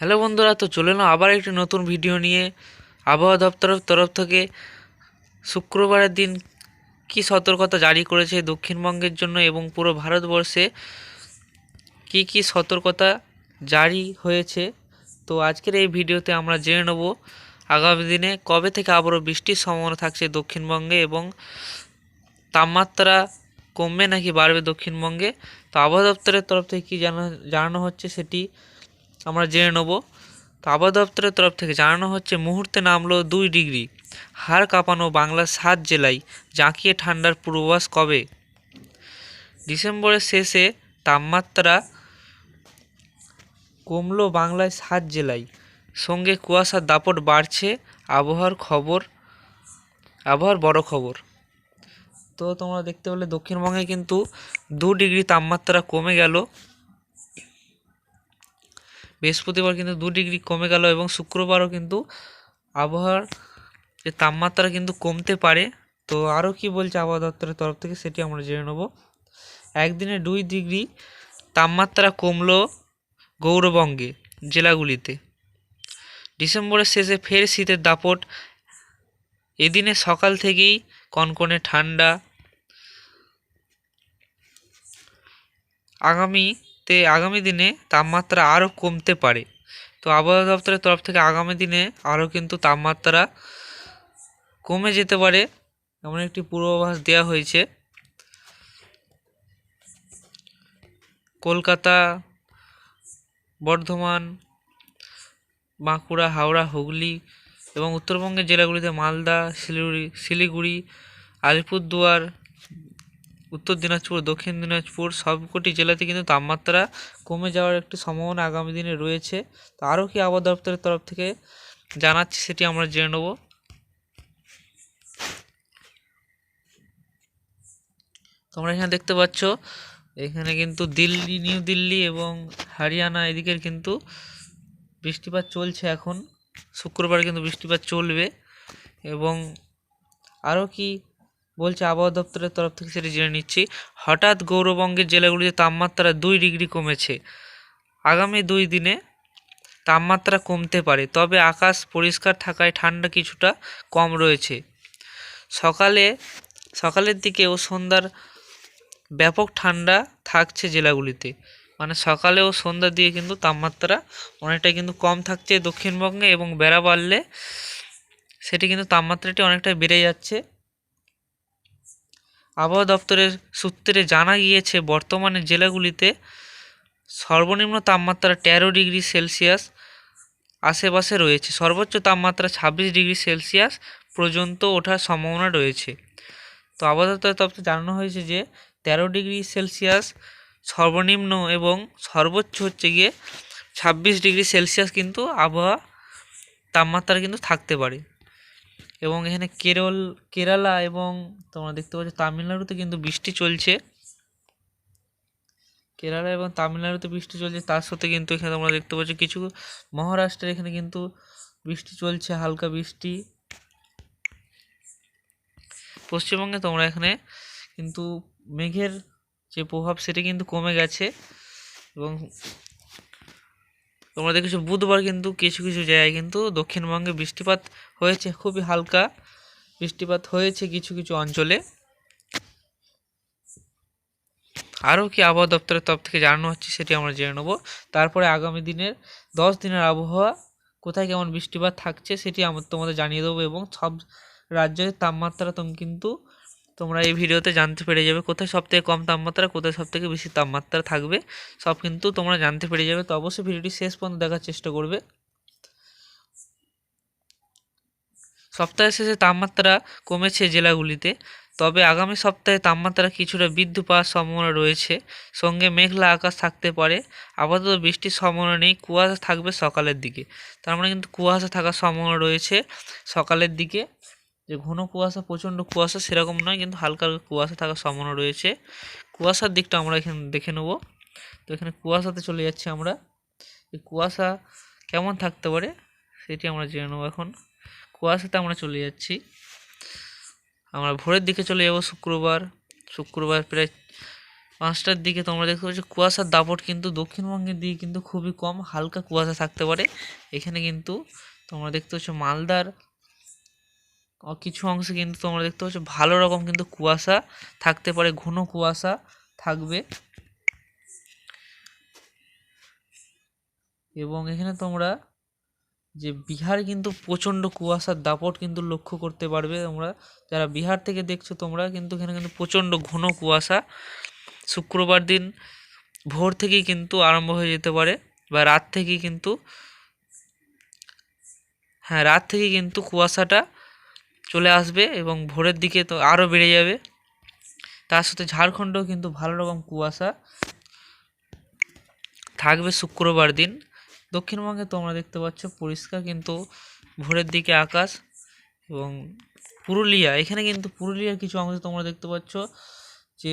Hello বন্ধুরা, তো চলে এলাম আবার একটি নতুন ভিডিও নিয়ে। আবহাওয়া দপ্তরের তরফ থেকে শুক্রবারের দিন কি সতর্কতা জারি করেছে দক্ষিণবঙ্গের জন্য এবং পুরো ভারতবর্ষে কি কি সতর্কতা জারি হয়েছে, তো আজকের এই ভিডিওতে আমরা জেনে নেব আগামী দিনে কবে থেকে আবারও বৃষ্টির সম্ভাবনা থাকছে দক্ষিণবঙ্গে এবং তাপমাত্রা কমবে নাকি বাড়বে দক্ষিণবঙ্গে। তো আবহাওয়া দপ্তরের তরফ থেকে কী জানানো হচ্ছে সেটি আমরা জেনে নেব। তো দপ্তরের তরফ থেকে জানানো হচ্ছে, মুহূর্তে নামলো দুই ডিগ্রি। হাড় কাঁপানো বাংলার সাত জেলায় জাঁকিয়ে ঠান্ডার পূর্বাভাস কবে? ডিসেম্বরের শেষে তাপমাত্রা কমলো বাংলায় সাত জেলায়। সঙ্গে কুয়াশার দাপট বাড়ছে, আবহাওয়ার খবর, আবহাওয়ার বড় খবর। তো তোমরা দেখতে পেলে দক্ষিণবঙ্গে কিন্তু দু ডিগ্রি তাপমাত্রা কমে গেল। বৃহস্পতিবার কিন্তু দু ডিগ্রি কমে গেল এবং শুক্রবারও কিন্তু আবহাওয়ার যে তাপমাত্রা কিন্তু কমতে পারে। তো আরও কি বলছে আবহাওয়া দপ্তরের তরফ থেকে সেটি আমরা জেনে নেব। একদিনে দুই ডিগ্রি তাপমাত্রা কমলো গৌরবঙ্গে জেলাগুলিতে। ডিসেম্বরের শেষে ফের শীতের দাপট। এদিনে সকাল থেকেই কনকনে ঠান্ডা। আগামীতে আগামী দিনে তাপমাত্রা আরও কমতে পারে। তো আবহাওয়া দপ্তরের তরফ থেকে আগামী দিনে আরও কিন্তু তাপমাত্রা কমে যেতে পারে, এমন একটি পূর্বাভাস দেওয়া হয়েছে। কলকাতা, বর্ধমান, বাঁকুড়া, হাওড়া, হুগলি এবং উত্তরবঙ্গের জেলাগুলিতে মালদা, শিলিগুড়ি শিলিগুড়ি, আলিপুরদুয়ার উত্তর দিনাজপুর, দক্ষিণ দিনাজপুর সবকটি জেলাতে কিন্তু তাপমাত্রা কমে যাওয়ার একটি সম্ভাবনা আগামী দিনে রয়েছে। তো আরও কি আবহাওয়া দপ্তরের তরফ থেকে জানাচ্ছি সেটি আমরা জেনে নেব। তোমরা এখানে দেখতে পাচ্ছ, এখানে কিন্তু দিল্লি, নিউ দিল্লি এবং হরিয়ানা এদিকের কিন্তু বৃষ্টিপাত চলছে এখন। শুক্রবার কিন্তু বৃষ্টিপাত চলবে এবং আরও কি বলছে আবহাওয়া দপ্তরের তরফ থেকে সেটি জেনে নিচ্ছি। হঠাৎ গৌরবঙ্গের জেলাগুলিতে তাপমাত্রা দুই ডিগ্রি কমেছে। আগামী দুই দিনে তাপমাত্রা কমতে পারে, তবে আকাশ পরিষ্কার থাকায় ঠান্ডা কিছুটা কম রয়েছে। সকালে, সকালের দিকে ও সন্ধ্যার ব্যাপক ঠান্ডা থাকছে জেলাগুলিতে। মানে সকালে ও সন্ধ্যার দিকে কিন্তু তাপমাত্রা অনেকটাই কিন্তু কম থাকছে দক্ষিণবঙ্গে এবং বেড়া বাড়লে সেটি কিন্তু তাপমাত্রাটি অনেকটাই বেড়ে যাচ্ছে। আবহাওয়া দপ্তরের সূত্রে জানা গিয়েছে, বর্তমানে জেলাগুলিতে সর্বনিম্ন তাপমাত্রা তেরো ডিগ্রি সেলসিয়াস আশেপাশে রয়েছে। সর্বোচ্চ তাপমাত্রা ছাব্বিশ ডিগ্রি সেলসিয়াস পর্যন্ত ওঠার সম্ভাবনা রয়েছে। তো আবহাওয়া দপ্তরের তরফ জানানো হয়েছে যে, তেরো ডিগ্রি সেলসিয়াস সর্বনিম্ন এবং সর্বোচ্চ হচ্ছে গিয়ে ছাব্বিশ ডিগ্রি সেলসিয়াস কিন্তু আবহাওয়া তাপমাত্রা কিন্তু থাকতে পারে। এবং এখানে কেরল, কেরালা এবং তোমরা দেখতে পাচ্ছ তামিলনাড়ুতে কিন্তু বৃষ্টি চলছে। কেরালা এবং তামিলনাড়ুতে বৃষ্টি চলছে, তার সাথে কিন্তু এখানে তোমরা দেখতে পাচ্ছ কিছু মহারাষ্ট্রের এখানে কিন্তু বৃষ্টি চলছে, হালকা বৃষ্টি। পশ্চিমবঙ্গে তোমরা এখানে কিন্তু মেঘের যে প্রভাব, সেটি কিন্তু কমে গেছে এবং তোমরা দেখেছ বুধবার কিন্তু কিছু কিছু জায়গায় কিন্তু দক্ষিণবঙ্গে বৃষ্টিপাত হয়েছে, খুবই হালকা বৃষ্টিপাত হয়েছে কিছু কিছু অঞ্চলে। আরও কি আবহাওয়া দপ্তরের তরফ থেকে জানানো হচ্ছে সেটি আমরা জেনে নেব। তারপরে আগামী দিনের, দশ দিনের আবহাওয়া কোথায় কেমন বৃষ্টিপাত থাকছে সেটি আমার তোমাদের জানিয়ে দেবো এবং সব রাজ্যের তাপমাত্রা তুমি কিন্তু তোমরা এই ভিডিওতে জানতে পেরে যাবে কোথায় সবথেকে কম তাপমাত্রা, কোথায় সবথেকে বেশি তাপমাত্রা থাকবে। সব কিন্তু তোমরা জানতে পেরে যাবে, তো অবশ্যই ভিডিওটি শেষ পর্যন্ত দেখার চেষ্টা করবে। সপ্তাহের শেষে তাপমাত্রা কমেছে জেলাগুলিতে, তবে আগামী সপ্তাহে তাপমাত্রা কিছুটা বৃদ্ধি পাওয়ার সম্ভাবনা রয়েছে। সঙ্গে মেঘলা আকাশ থাকতে পারে, আপাতত বৃষ্টির সম্ভাবনা নেই, কুয়াশা থাকবে সকালের দিকে। তার মানে কিন্তু কুয়াশা থাকার সম্ভাবনা রয়েছে সকালের দিকে। যে ঘন কুয়াশা, প্রচণ্ড কুয়াশা সেরকম নয়, কিন্তু হালকা কুয়াশা থাকার সম্ভাবনা রয়েছে। কুয়াশার দিকটা আমরা এখানে দেখে নেব। তো এখানে কুয়াশাতে চলে যাচ্ছি আমরা। এই কুয়াশা কেমন থাকতে পারে সেটি আমরা জেনে নেব এখন। কুয়াশাতে আমরা চলে যাচ্ছি। আমরা ভোরের দিকে চলে যাব শুক্রবার। শুক্রবার প্রায় পাঁচটার দিকে তোমরা দেখতে পাচ্ছ কুয়াশার দাপট কিন্তু দক্ষিণবঙ্গের দিকে কিন্তু খুবই কম, হালকা কুয়াশা থাকতে পারে। এখানে কিন্তু তোমরা দেখতে পাচ্ছ মালদার কিছু অংশে কিন্তু তোমরা দেখতে পাচ্ছ, ভালো রকম কিন্তু কুয়াশা থাকতে পারে, ঘন কুয়াশা থাকবে। এবং এখানে তোমরা যে বিহার কিন্তু প্রচণ্ড কুয়াশার দাপট কিন্তু লক্ষ্য করতে পারবে তোমরা। যারা বিহার থেকে দেখছ তোমরা কিন্তু এখানে কিন্তু প্রচণ্ড ঘন কুয়াশা। শুক্রবার দিন ভোর থেকেই কিন্তু আরম্ভ হয়ে যেতে পারে, বা রাত থেকেই কিন্তু হ্যাঁ রাত থেকেই কিন্তু কুয়াশাটা চলে আসবে এবং ভোরের দিকে তো আরও বেড়ে যাবে। তার সাথে ঝাড়খণ্ডেও কিন্তু ভালো রকম কুয়াশা। থাকবে শুক্রবার দিন। দক্ষিণবঙ্গে তোমরা দেখতে পাচ্ছ পরিষ্কার কিন্তু ভোরের দিকে আকাশ এবং পুরুলিয়া। এখানে কিন্তু পুরুলিয়ার কিছু অংশ তোমরা দেখতে পাচ্ছ যে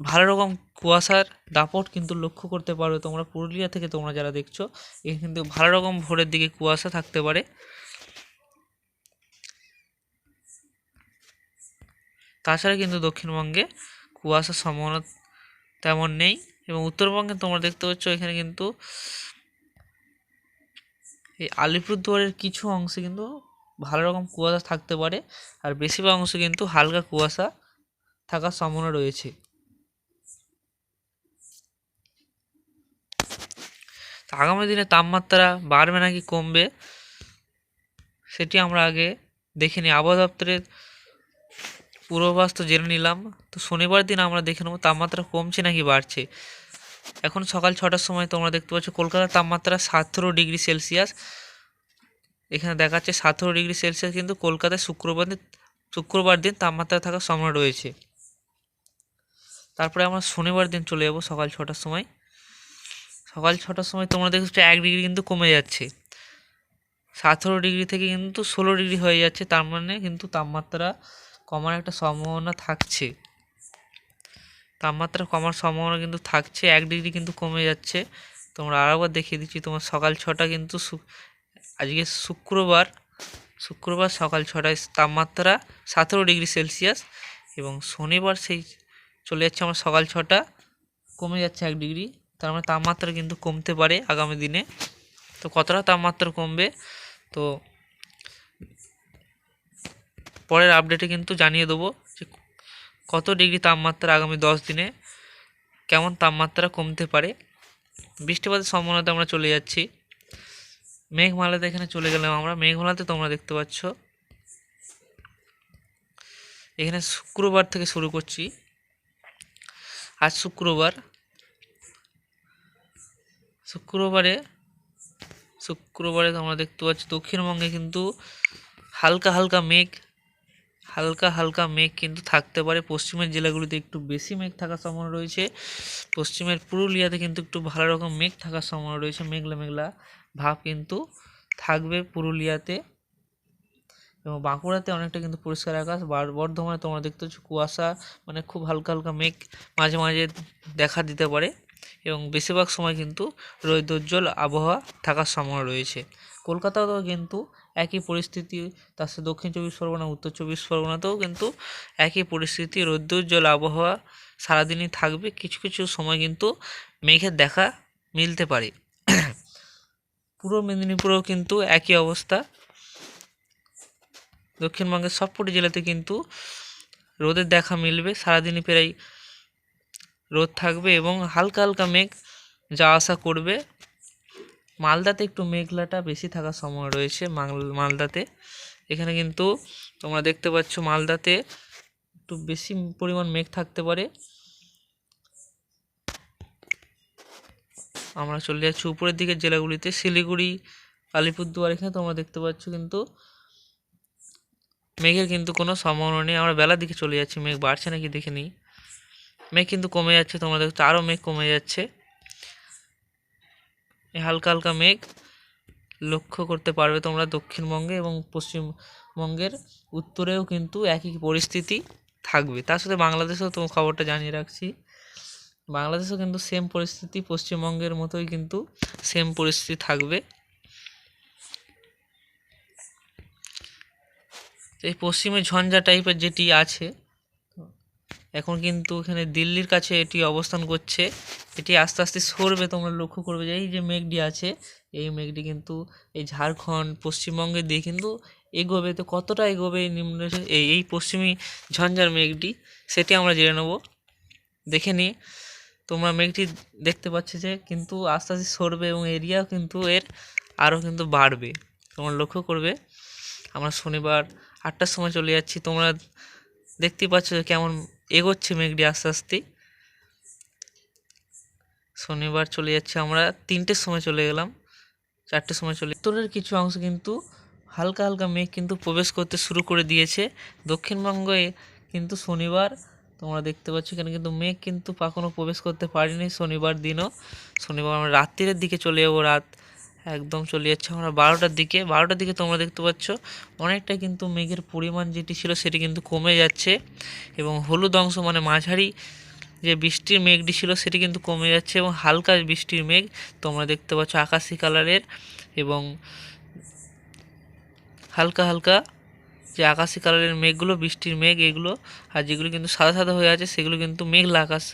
ভালো রকম কুয়াশার দাপট কিন্তু লক্ষ্য করতে পারবে তোমরা। পুরুলিয়া থেকে তোমরা যারা দেখছ, এখানে কিন্তু ভালো রকম ভোরের দিকে কুয়াশা থাকতে পারে। তাছাড়া কিন্তু দক্ষিণবঙ্গে কুয়াশার সম্ভাবনা তেমন নেই এবং উত্তরবঙ্গে তোমরা দেখতে পাচ্ছ এখানে কিন্তু এই আলিপুরদুয়ারের কিছু অংশে কিন্তু ভালো রকম কুয়াশা থাকতে পারে আর বেশিরভাগ অংশে কিন্তু হালকা কুয়াশা থাকার সম্ভাবনা রয়েছে। আগামী দিনে তাপমাত্রা বাড়বে নাকি কমবে, সেটি আমরা আগে দেখে নিই। আবহাওয়া দপ্তরের পূর্বাভাস তো জেনে নিলাম। তো শনিবার দিন আমরা দেখে নেব, তাপমাত্রা কমছে নাকি বাড়ছে? এখন সকাল ছটার সময় তোমরা দেখতে পাচ্ছ কলকাতার তাপমাত্রা সতেরো ডিগ্রি সেলসিয়াস। এখানে দেখাচ্ছে সতেরো ডিগ্রি সেলসিয়াস, কিন্তু কলকাতায় শুক্রবার দিন শুক্রবার দিন তাপমাত্রা থাকার সম্ভাবনা রয়েছে। তারপরে আমরা শনিবার দিন চলে যাব সকাল ছটার সময়। সকাল ছটার সময় তোমরা দেখছ এক ডিগ্রি কিন্তু কমে যাচ্ছে। সতেরো ডিগ্রি থেকে কিন্তু ষোলো ডিগ্রি হয়ে যাচ্ছে, তার মানে কিন্তু তাপমাত্রা কমার একটা সম্ভাবনা থাকছে। তাপমাত্রা কমার সম্ভাবনা কিন্তু থাকছে, এক ডিগ্রি কিন্তু কমে যাচ্ছে। তোমরা আরেকবার দেখিয়ে দিচ্ছি, তোমার সকাল ছটা কিন্তু আজকে শুক্রবার শুক্রবার সকাল ছটায় তাপমাত্রা সতেরো ডিগ্রি সেলসিয়াস এবং শনিবার সেই চলে যাচ্ছে আমার সকাল ছটা, কমে যাচ্ছে এক ডিগ্রি তার মানে তাপমাত্রা কিন্তু কমতে পারে আগামী দিনে। তো কতটা তাপমাত্রা কমবে? তো পরের আপডেটে কিন্তু জানিয়ে দেবো যে কত ডিগ্রি তাপমাত্রা আগামী দশ দিনে, কেমন তাপমাত্রা কমতে পারে। বৃষ্টিপাতের সম্ভাবনাতে আমরা চলে যাচ্ছি। মেঘমালাতে এখানে চলে গেলাম আমরা। মেঘমালাতে তোমরা দেখতে পাচ্ছ। এখানে শুক্রবার থেকে শুরু করছি। আজ শুক্রবার। শুক্রবারে শুক্রবারে তোমরা দেখতে পাচ্ছ দক্ষিণবঙ্গে কিন্তু হালকা হালকা মেঘ হালকা হালকা মেঘ কিন্তু থাকতে পারে। পশ্চিমের জেলাগুলিতে একটু বেশি মেঘ থাকার সম্ভাবনা রয়েছে। পশ্চিমের পুরুলিয়াতে কিন্তু একটু ভালো রকম মেঘ থাকার সম্ভাবনা রয়েছে। মেঘলা মেঘলা ভাব কিন্তু থাকবে পুরুলিয়াতে এবং বাঁকুড়াতে অনেকটা কিন্তু পরিষ্কার আকাশ। বার- বর্ধমানে তোমরা দেখতে পাচ্ছ কুয়াশা মানে খুব হালকা হালকা মেঘ মাঝে মাঝে দেখা দিতে পারে এবং বেশিরভাগ সময় কিন্তু রৌদ্রোজ্জ্বল আবহাওয়া থাকার সম্ভাবনা রয়েছে। কলকাতাতেও কিন্তু একই পরিস্থিতি, তার সাথে দক্ষিণ চব্বিশ পরগনা, উত্তর চব্বিশ পরগনাতেও কিন্তু একই পরিস্থিতি রৌদ্রোজ্জ্বল আবহাওয়া সারাদিনই থাকবে। কিছু কিছু সময় কিন্তু মেঘের দেখা মিলতে পারে। পূর্ব মেদিনীপুরেও কিন্তু একই অবস্থা। দক্ষিণবঙ্গের সবকটি জেলাতে কিন্তু রোদের দেখা মিলবে। সারাদিনই প্রায় রোদ থাকবে এবং হালকা হালকা মেঘ যাওয়া আসা করবে। মালদাতে একটু মেঘলাটা বেশি থাকার সময় রয়েছে মাল- মালদাতে। এখানে কিন্তু তোমরা দেখতে পাচ্ছ মালদাতে একটু বেশি পরিমাণ মেঘ থাকতে পারে। আমরা চলে যাচ্ছি উপরের দিকের জেলাগুলিতে। শিলিগুড়ি, আলিপুরদুয়ার, এখানে তোমরা দেখতে পাচ্ছ কিন্তু মেঘের কিন্তু কোনো সম্ভাবনা নেই। আমরা বেলার দিকে চলে যাচ্ছি, মেঘ বাড়ছে নাকি দেখে নিই। মেঘ কিন্তু কমে যাচ্ছে, তোমরা দেখছ আরও মেঘ কমে যাচ্ছে। হালকা হালকা মেঘ লক্ষ্য করতে পারবে তোমরা দক্ষিণবঙ্গে এবং পশ্চিমবঙ্গের উত্তরেও কিন্তু একই পরিস্থিতি থাকবে। তার সাথে বাংলাদেশেও তো খবরটা জানিয়ে রাখছি। বাংলাদেশেও কিন্তু সেম পরিস্থিতি, পশ্চিমবঙ্গের মতোই কিন্তু সেম পরিস্থিতি থাকবে। এই পশ্চিমে ঝঞ্ঝা টাইপের যেটি আছে এখন কিন্তু এখানে দিল্লির কাছে এটি অবস্থান করছে। এটি আস্তে আস্তে সরবে, তোমরা লক্ষ্য করবে যে এই যে মেঘটি আছে, এই মেঘটি কিন্তু এই ঝাড়খণ্ড পশ্চিমবঙ্গে দিয়ে কিন্তু এগোবে। তো কতটা এগোবে এই নিম্ন এই এই পশ্চিমী ঝঞ্ঝার মেঘটি, সেটি আমরা জেনে নেব। দেখে নিই। তোমরা মেঘটি দেখতে পাচ্ছ যে কিন্তু আস্তে আস্তে সরবে এবং এরিয়া কিন্তু এর আরও কিন্তু বাড়বে। তোমরা লক্ষ্য করবে, আমরা শনিবার আটটার সময় চলে যাচ্ছি। তোমরা দেখতেই পাচ্ছ যে কেমন এগোচ্ছে মেঘটি আস্তে আস্তে। শনিবার চলে যাচ্ছে, আমরা তিনটের সময় চলে গেলাম, চারটের সময় চলে উত্তরের কিছু অংশ কিন্তু হালকা হালকা মেঘ কিন্তু প্রবেশ করতে শুরু করে দিয়েছে। দক্ষিণবঙ্গে কিন্তু শনিবার, তোমরা দেখতে পাচ্ছ এখানে কিন্তু মেঘ কিন্তু কখনো প্রবেশ করতে পারিনি শনিবার দিনও। শনিবার আমরা রাত্রির দিকে চলে যাব, রাত একদম চলে যাচ্ছে। আমরা বারোটার দিকে বারোটার দিকে তোমরা দেখতে পাচ্ছ, অনেকটা কিন্তু মেঘের পরিমাণ যেটি ছিল সেটি কিন্তু কমে যাচ্ছে এবং হলুদ অংশ মানে মাঝারি যে বৃষ্টির মেঘটি ছিল সেটি কিন্তু কমে যাচ্ছে এবং হালকা বৃষ্টির মেঘ তোমরা দেখতে পাচ্ছ আকাশি কালারের এবং হালকা হালকা যে আকাশি কালারের মেঘগুলো, বৃষ্টির মেঘ এগুলো, আর যেগুলো কিন্তু সাদা সাদা হয়ে আছে, সেগুলো কিন্তু মেঘলা আকাশ।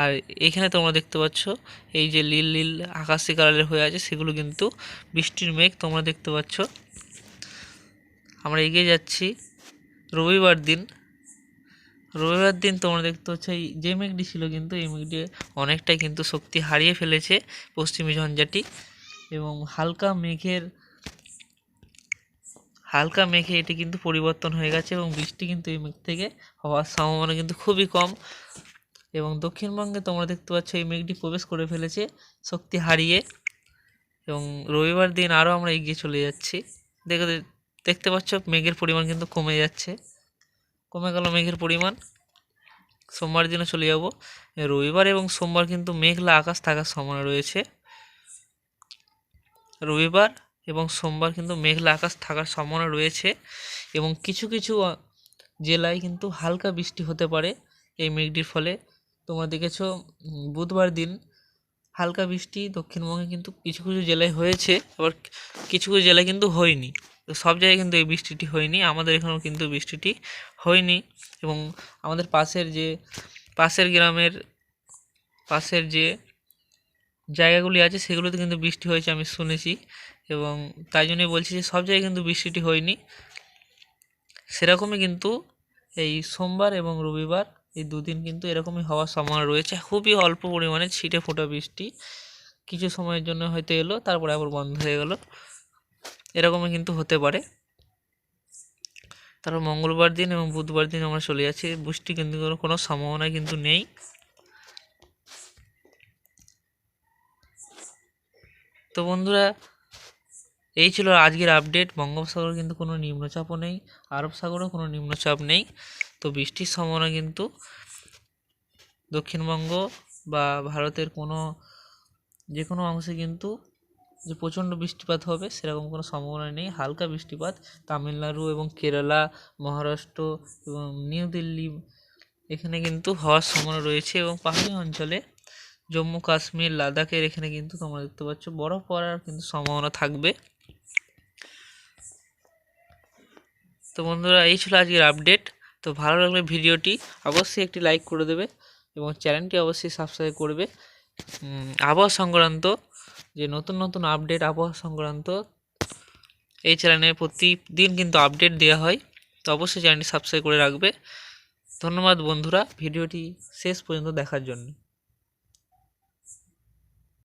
আর এখানে তোমরা দেখতে পাচ্ছ, এই যে লীল লীল আকাশি কালারের হয়ে আছে, সেগুলো কিন্তু বৃষ্টির মেঘ তোমরা দেখতে পাচ্ছ। আমরা এগিয়ে যাচ্ছি। রবিবার দিন। রবিবার দিন তোমরা দেখতে পাচ্ছ, এই যে মেঘটি ছিল কিন্তু, এই মেঘটি অনেকটাই কিন্তু শক্তি হারিয়ে ফেলেছে পশ্চিমী ঝঞ্ঝাটি। এবং হালকা মেঘের হালকা মেঘে এটি কিন্তু পরিবর্তন হয়ে গেছে এবং বৃষ্টি কিন্তু এই মেঘ থেকে হওয়ার সম্ভাবনা কিন্তু খুবই কম। এবং দক্ষিণবঙ্গে তোমরা দেখতে পাচ্ছ এই মেঘটি প্রবেশ করে ফেলেছে শক্তি হারিয়ে। এবং রবিবার দিন আরও আমরা এগিয়ে চলে যাচ্ছি। দেখে দেখতে পাচ্ছ মেঘের পরিমাণ কিন্তু কমে যাচ্ছে। কমে গেল মেঘের পরিমাণ। সোমবার দিনে চলে যাব। রবিবার এবং সোমবার কিন্তু মেঘলা আকাশ থাকার সম্ভাবনা রয়েছে। রবিবার এবং সোমবার কিন্তু মেঘলা আকাশ থাকার সম্ভাবনা রয়েছে এবং কিছু কিছু জেলায় কিন্তু হালকা বৃষ্টি হতে পারে এই মেঘটির ফলে। তোমরা দেখেছ বুধবার দিন হালকা বৃষ্টি দক্ষিণবঙ্গে কিন্তু কিছু কিছু জেলায় হয়েছে, আবার কিছু কিছু জেলায় কিন্তু হয়নি। তো সব জায়গায় কিন্তু এই বৃষ্টিটি হয়নি, আমাদের এখানেও কিন্তু বৃষ্টিটি হয়নি এবং আমাদের পাশের যে, পাশের গ্রামের পাশের যে জায়গাগুলি আছে সেগুলোতে কিন্তু বৃষ্টি হয়েছে আমি শুনেছি। এবং তাই জন্যই বলছি যে সব জায়গায় কিন্তু বৃষ্টিটি হয়নি। সেরকমই কিন্তু এই সোমবার এবং রবিবার এই দুদিন কিন্তু এরকমই হওয়ার সম্ভাবনা রয়েছে। খুবই অল্প পরিমাণে ছিটে ফোটা বৃষ্টি। কিছু সময়ের জন্য হয়তো এলো, তারপরে আবার বন্ধ হয়ে গেল। এরকমই কিন্তু হতে পারে। তারপর মঙ্গলবার দিন এবং বুধবার দিন আমরা চলে যাচ্ছি। বৃষ্টি কিন্তু কোনো- সম্ভাবনা কিন্তু নেই। তো বন্ধুরা এই ছিল আজকের আপডেট বঙ্গোপসাগরে কিন্তু কোনো নিম্নচাপও নেই, আরব সাগরেও কোনো নিম্নচাপ নেই। তো বৃষ্টির সম্ভাবনা কিন্তু দক্ষিণবঙ্গ বা ভারতের কোনো যে কোনো অংশে কিন্তু যে প্রচণ্ড বৃষ্টিপাত হবে সেরকম কোনো সম্ভাবনা নেই। হালকা বৃষ্টিপাত তামিলনাড়ু এবং কেরালা, মহারাষ্ট্র এবং নিউ দিল্লি এখানে কিন্তু হওয়ার সম্ভাবনা রয়েছে এবং পাহাড়ি অঞ্চলে জম্মু, কাশ্মীর, লাদাখের এখানে কিন্তু তোমরা দেখতে পাচ্ছ বরফ পড়ার কিন্তু সম্ভাবনা থাকবে। তো বন্ধুরা, এই ছিল আজকের আপডেট তো ভালো লাগলে ভিডিওটি অবশ্যই একটি লাইক করে দেবে এবং চ্যানেলটি অবশ্যই সাবস্ক্রাইব করবে। আবহাওয়া সংক্রান্ত যে নতুন নতুন আপডেট আবহাওয়া সংক্রান্ত এই চ্যানেলে প্রতিদিন কিন্তু আপডেট দেওয়া হয়। তো অবশ্যই চ্যানেলটি সাবস্ক্রাইব করে রাখবে। ধন্যবাদ বন্ধুরা, ভিডিওটি শেষ পর্যন্ত দেখার জন্য।